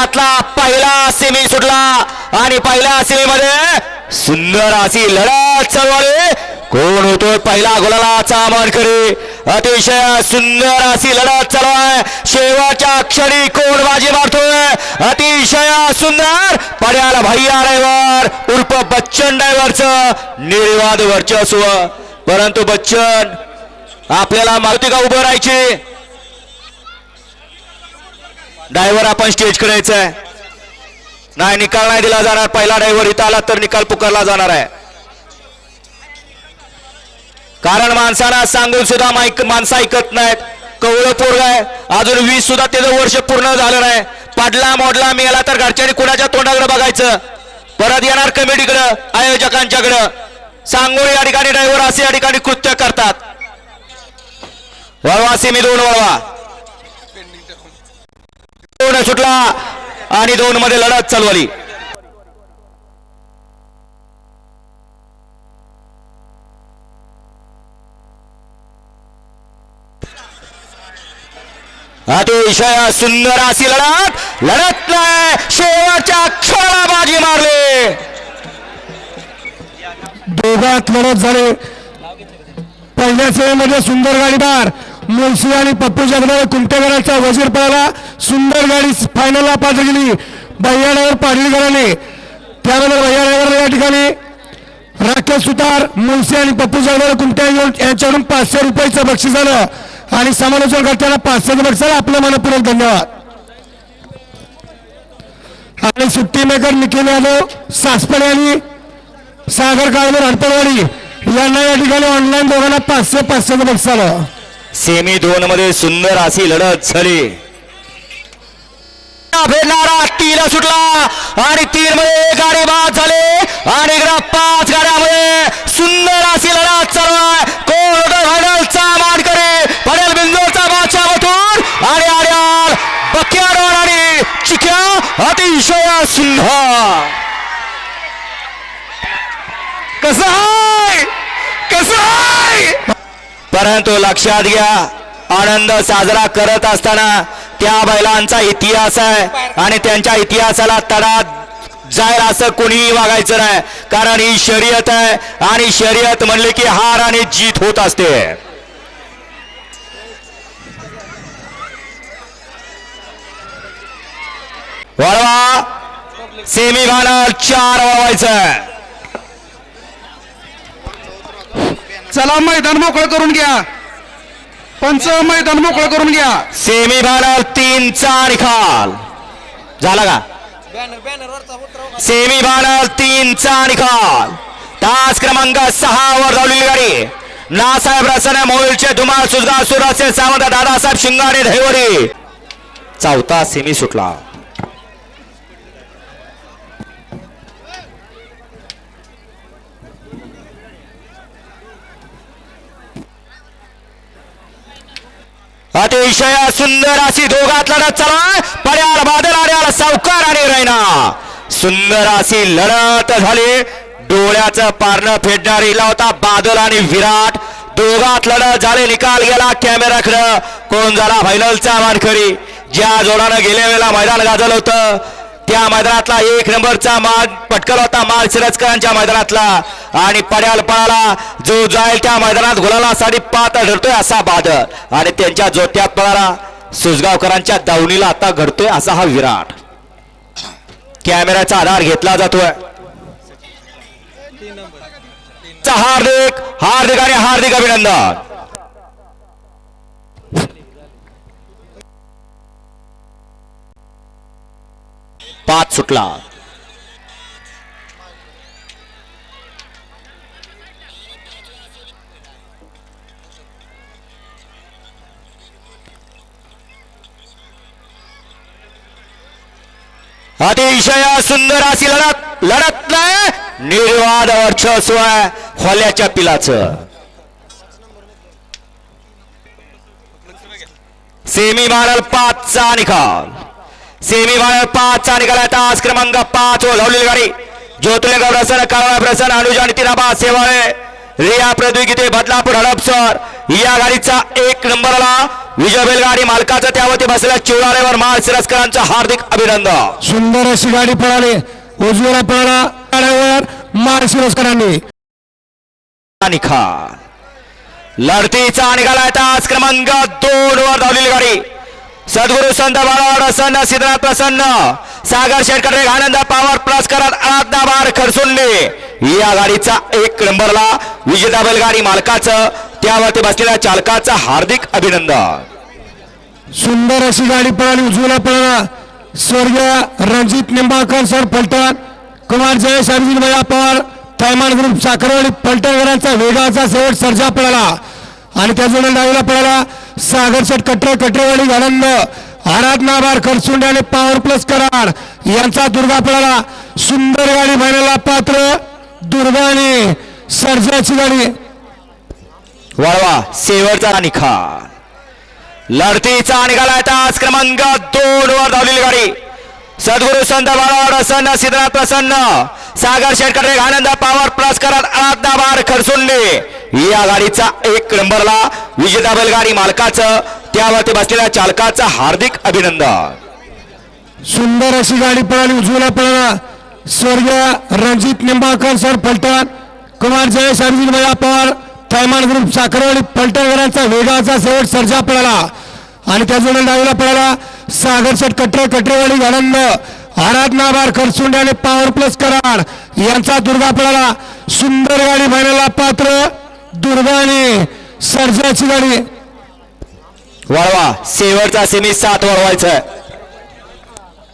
गोलातला पहिला सेमी सुटला. आणि पहिल्या सेमीमध्ये सुंदर अशी लढत चालू कोण होतो पहिला गोलाचा मानकरी अतिशय सुंदर अशी लढत चालू आहे. शेवटच्या क्षणी कोण बाजी मारतोय? अतिशय सुंदर पड्याला भैया ड्रायव्हर उर्फ बच्चन ड्रायव्हरचं निर्वाद वर्चस्व. परंतु बच्चन आपल्याला मारुती का उभं राहायची. डायव्हर आपण स्टेज यायचं आहे नाही निकाल नाही दिला जाणार. पहिला ड्रायव्हर इथं आला तर निकाल पुकारला जाणार आहे. कारण माणसाला सांगून सुद्धा माईक माणसं ऐकत नाहीत. कवळं पोरग आहे. अजून वीस सुद्धा त्याचं वर्ष पूर्ण झालं नाही. पडला मोडला मिळाला तर घरच्यांनी कुणाच्या तोंडाकडे बघायचं? परत येणार कमिटीकडं आयोजकांच्याकडं. सांगून या ठिकाणी ड्रायव्हर असे या ठिकाणी कृत्य करतात. वळवा सिमी दोन वळवा. दोन सुटला? आणि दोन मध्ये लढत चालू आली. अतिशय सुंदर अशी लढत. लढत नाही शेवटच्या क्षणाला बाजी मारली. दोघात लढत झाले. पहिल्या सेवेमध्ये सुंदर गाडीदार मुळशी आणि पप्पू जगदाळे कुमटेकरांचा वजीर पळाला. सुंदर गाडी फायनलला पात्र गेली. भैयाडावर पाडलीकरांनी त्यानंतर भैयाडावर या ठिकाणी राकेश सुतार मुळशी आणि पप्पू जगदाळे कुमट्या यांच्याकडून पाचशे रुपयाचं बक्षीस झालं. आणि समालोचन करताना पाचशेचं बक्षीस आपलं मनपूर्वक धन्यवाद. आणि सुट्टी मेकर निखिल यादव सासपडे आणि सागर काळवर हडपडवाडी यांना या ठिकाणी ऑनलाईन दोघांना पाचशे पाचशेचं बक्षीस आलं सेमी दोन मध्ये सुंदर अशी लढत झाली. फेरणारा तीन सुटला आणि तीन मध्ये गाडी बाद झाले. आणि इकडं पाच गाड्यामध्ये सुंदर अशी लढत चालू आहे. कोण होतं? फायनलचा मानकरी. पडेल बिंदूचा बादशाह बटून आणि आर्याल बक्याडोर आणि चिक्या अतिशय सुंदर. कसं आहे? कसं आहे? परंतु लक्षात घ्या आनंद साजरा करत असताना त्या बैलांचा इतिहास आहे आणि त्यांच्या इतिहासाला तडा जाईल असं कोणीही वागायचं नाही. कारण ही शर्यत आहे आणि शर्यत म्हणले की हार आणि जीत होत असते. वळवा. सेमी फायनल चार वळवायचं चला मैदान मोकळं करून घ्या. पंच मैदान मोकळं करून घ्या. सेमी फायनल तीनचा निकाल झाला का? सेमी फायनल तीनचा निकाल तास क्रमांक सहा वर धावलेली गाडी. नासाहेब रसने मोहिलचे धुमाळ सुजगा सुराचे सावंत दादासाहेब शिंगाणे धैवरी. चौथा सेमी सुटला. अतिशय सुंदर अशी दोघात लढत चला पड्याल बादल आड्याल सावकार आणि रैना. सुंदर अशी लढत झाली. डोळ्याचं पारणं फेडणारी होता बादल आणि विराट. दोघात लढत झाले. निकाल गेला कॅमेराकडं कोण झाला फायनलचा मानकरी? ज्या जोडानं गेल्या वेळेला मैदान गाजलं होतं. त्या मैदानातला एक नंबरचा माल पटकल होता. माल सिरजकरांच्या मैदानातला. आणि पड्याल पळाला. जो जाईल त्या मैदानात गुलालासाठी पात ठरतोय असा बादल आणि त्यांच्या जोट्यात पळाला. सुजगावकरांच्या दावणीला आता घडतोय असा हा विराट. कॅमेऱ्याचा आधार घेतला जातोय. चा हार्दिक हार्दिक आणि हार्दिक अभिनंदन. पाच सुटला. अतिशय सुंदर अशी लढत लढत नाही निर्वाद वर्चस्व आहे खोल्याच्या पिलाचं. सेमी मारल पाचचा निकाल. सेमी फायनल पाचचा निकाल आहे तास क्रमांक पाच वर लावलेली गाडी. ज्योतिर्लिंग प्रसन्न काळा प्रसन्न अनुज आणि तिराबा सेवाळे. रिया प्रद्योगिते बदलापूर हडपसर. या गाडीचा एक नंबरला विजय बैलगाडी मालकाचं त्यावरती बसलेल्या चिवडाळेवर माळ सिरस्करांचं हार्दिक अभिनंदन. सुंदर अशी गाडी पळाली. उजवीला पळाला. गाड्यावर मार शिरस्करांनी निखाल लढतीचा निघाला तास क्रमांक दोन वर धावलेली गाडी. सद्गुरु संत बाळा प्रसन्न सिद्धनाथ प्रसन्न. सागर शेटकडे आनंद पावर प्लस करत आराधना बार खरसुनले या गाडीचा एक नंबरला विजेता बैलगाडी मालकाचं त्यावरती बसलेल्या चालकाचं हार्दिक अभिनंदन. सुंदर अशी गाडी पळाली उजवीला पळाला. स्वर्गीय रणजित निंबाळकर सर पलटण. कुमार जयेश अभिजित भैया पवार थैमान ग्रुप साखरवाडी पलटणकरांचा वेगाचा शेवट सर्जा पळाला. आणि त्याजोडे डावीला पळाला. सागर कटरे कटरेवाडी आनंद. आराधनाबार खरसुंडे आणि पॉवर प्लस कराड यांचा दुर्गा पळाला. सुंदर गाडी म्हणायला पात्र दुर्गा आणि सर्जाची गाडी. वळवा शेवटचा निखाल लढतीचा निघाला तास क्रमांक दोन वर धावलेली गाडी. सद्गुरु संत बाळा प्रसन्न सिद्धनाथ प्रसन्न. सागर शेटकडे आनंद पावर प्लस करत आराधनाबार खरसुंडे. या गाडीचा एक नंबरला विजेता बैलगाडी मालकाचं त्यावरती बसलेल्या चालकाचं हार्दिक अभिनंदन. सुंदर अशी गाडी पळाली उजवीला पळाला. स्वर्गीय रणजित निंबाळकर सर फलटण कुमार जयेश अर्जुन भैया पवार थैमान ग्रुप साखरवाडी फलटणकरांचा वेगाचा शेवट सर्जा पळाला. आणि त्याजोडे डावीला पळाला. सागर कटरे कटरेवाडी आनंद आराधना बार खरसुंडे आणि पॉवर प्लस कराड यांचा दुर्गा पळाला. सुंदर गाडी म्हणायला पात्र. दुर्गा सर्जाची गाडी. वळवा शेवटचा सेमी सात वळवायचं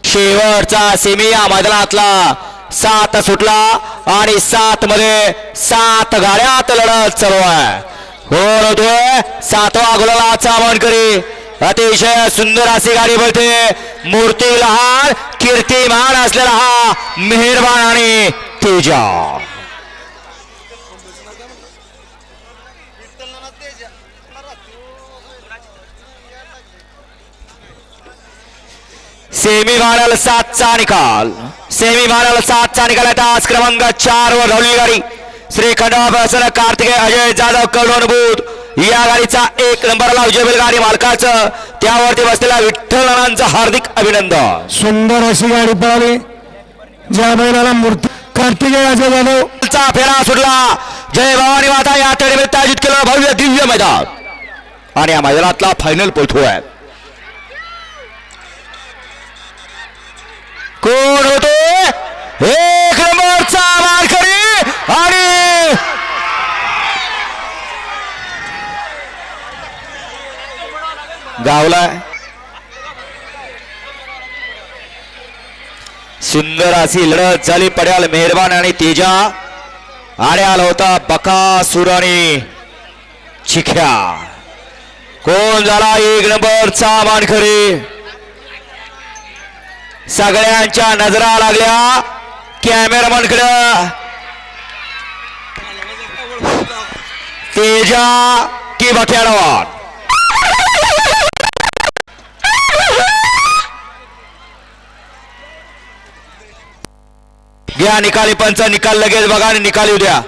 शेवटचा सेमी या मैदानातला. सात सुटला आणि सात मध्ये सात गाड्यात लढत चालू आहे. कोण होतोय. सातवा गुलालाचा मन करी. अतिशय सुंदर अशी गाडी बोलते मूर्ती लहान कीर्तिमान असलेला हा मेहरबान आणि तेजा. सेमी फायनल सातचा निकाल सेमी फायनल सातचा निकाल आहे आज क्रमांक चार वर धावलेली गाडी. श्री खंडवा प्रसन्न कार्तिकेय अजय जाधव कवडून या गाडीचा एक नंबरला विजय बैलगाडी मालकाचं. त्यावरती बसलेल्या विठ्ठल हार्दिक अभिनंदन. सुंदर अशी गाडी पळाली. ज्या बैलाला मूर्ती कार्तिकेय अजय जाधव. चा फेरा सुटला. जय भवानी माता या निमित्त आयोजित केलं भव्य दिव्य मैदान. आणि या मैदानातला फायनल पोहोचतोय कोण होतो? एक नंबरचा मारकरी आणि गावला सुंदर अशी लढत झाली पड्याल मेहरबान आणि तेजा. आणि आला होता बकासूर आणि चिख्या. कोण झाला एक नंबरचा मानकरी सगळ्यांच्या नजरा लागल्या. कॅमेरामनकडं तेजा की बख्याडवान घ्या निकाली पंच निकाल लगेच बघा आणि निकाली उद्या